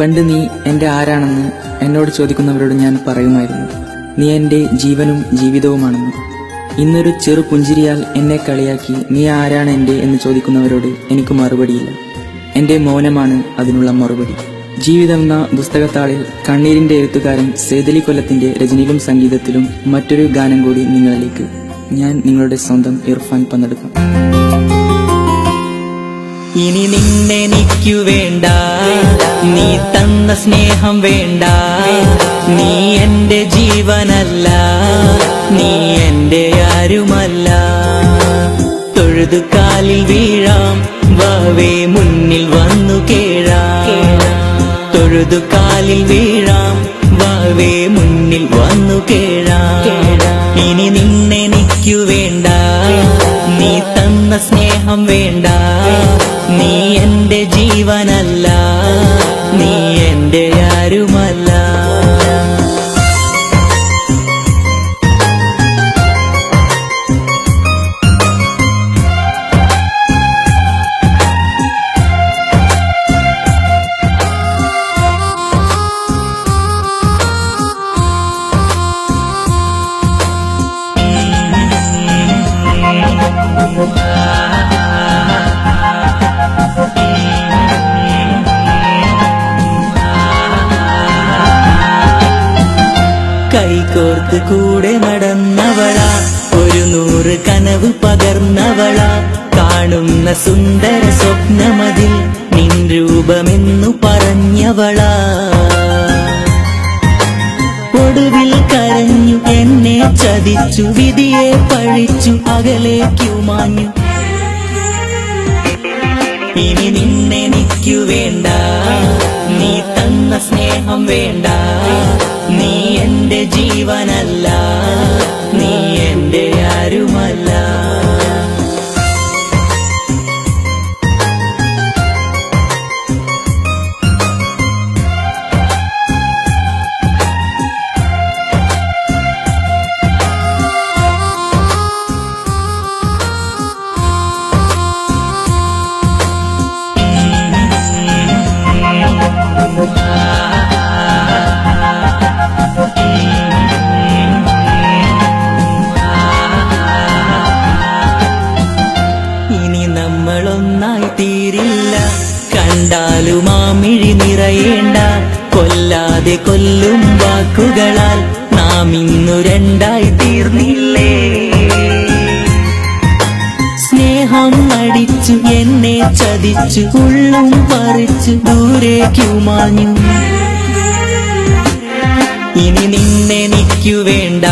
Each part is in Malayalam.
പണ്ട് നീ എന്റെ ആരാണെന്ന് എന്നോട് ചോദിക്കുന്നവരോട് ഞാൻ പറയുമായിരുന്നു. നീ എന്റെ ജീവനും ജീവിതവുമാണെന്ന്. ഇന്നൊരു ചെറു പുഞ്ചിരിയാൽ എന്നെ കളിയാക്കി നീ ആരാണ് എന്റെ എന്ന് ചോദിക്കുന്നവരോട് എനിക്ക് മറുപടിയില്ല. എന്റെ മൗനമാണ് അതിനുള്ള മറുപടി. ജീവിതം എന്ന പുസ്തകത്താളിൽ കണ്ണീരിന്റെ എഴുത്തുകാരൻ സേതലി കൊല്ലത്തിന്റെ രചനയിലും സംഗീതത്തിലും മറ്റൊരു ഗാനം കൂടി നിങ്ങളിലേക്ക് ഞാൻ നിങ്ങളുടെ സ്വന്തം ഇർഫാൻ പന്നെടുക്കാം ഇനി നിന്നെനിക്കു വേണ്ട. നീ തന്ന സ്നേഹം വേണ്ട. നീ എന്റെ ജീവനല്ല. നീ എന്റെ ആരുമല്ല. തൊഴുതു കാലിൽ വീഴാം. വാവേ മുന്നിൽ വന്നു കേഴാം. തൊഴുതു കാലിൽ വീഴാം. വാവേ മുന്നിൽ വന്നു കേഴാം. ഇനി നിന്നെനിക്കു വേണ്ട. നീ തന്ന സ്നേഹം വേണ്ട. നീ എന്റെ ജീവനല്ല. കൈകോർത്ത് കൂടെ നടന്നവളാ. ഒരു നൂറ് കനവ് പകർന്നവളാ. കാണുന്ന സുന്ദര സ്വപ്നമതിൽ നിൻ രൂപമെന്നു പറഞ്ഞവളാ. ഒടുവിൽ കരഞ്ഞു എന്നെ ചതിച്ചു വിധിയെ പഴിച്ചു അകലേക്കു മാഞ്ഞു. ഇനി നിന്നെനിക്കു വേണ്ട. നീ തന്ന സ്നേഹം വേണ്ട. നമ്മളൊന്നായി തീരില്ല. കണ്ടാലും ആ മിഴി നിറയേണ്ട. കൊല്ലാതെ കൊല്ലും വാക്കുകളാൽ നാം ഇന്നു രണ്ടായി തീർന്നില്ലേ? സ്നേഹം അടിച്ചു എന്നെ ചതിച്ചു ഉള്ളും പറിച്ചു ദൂരേക്കു മാഞ്ഞു. ഇനി നിന്നെനിക്കു വേണ്ട.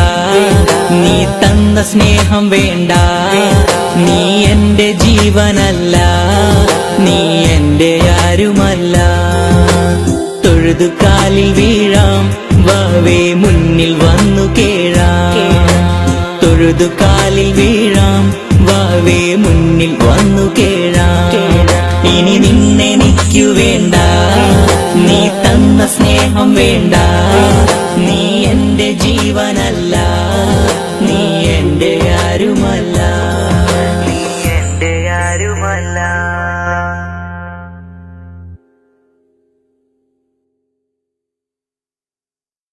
നീ തന്ന സ്നേഹം വേണ്ട. നീ എന്റെ ജീവനല്ല നീ എന്റെ ആരുമല്ല. തൊഴുതു കാലിൽ വീഴാം വാവേ മുന്നിൽ വന്നു കേഴാം. തൊഴുതു കാലിൽ വീഴാം വാവേ മുന്നിൽ വന്നു കേഴാം. ഇനി നിന്നെനിക്കു വേണ്ട നീ തന്ന സ്നേഹം വേണ്ട. my love.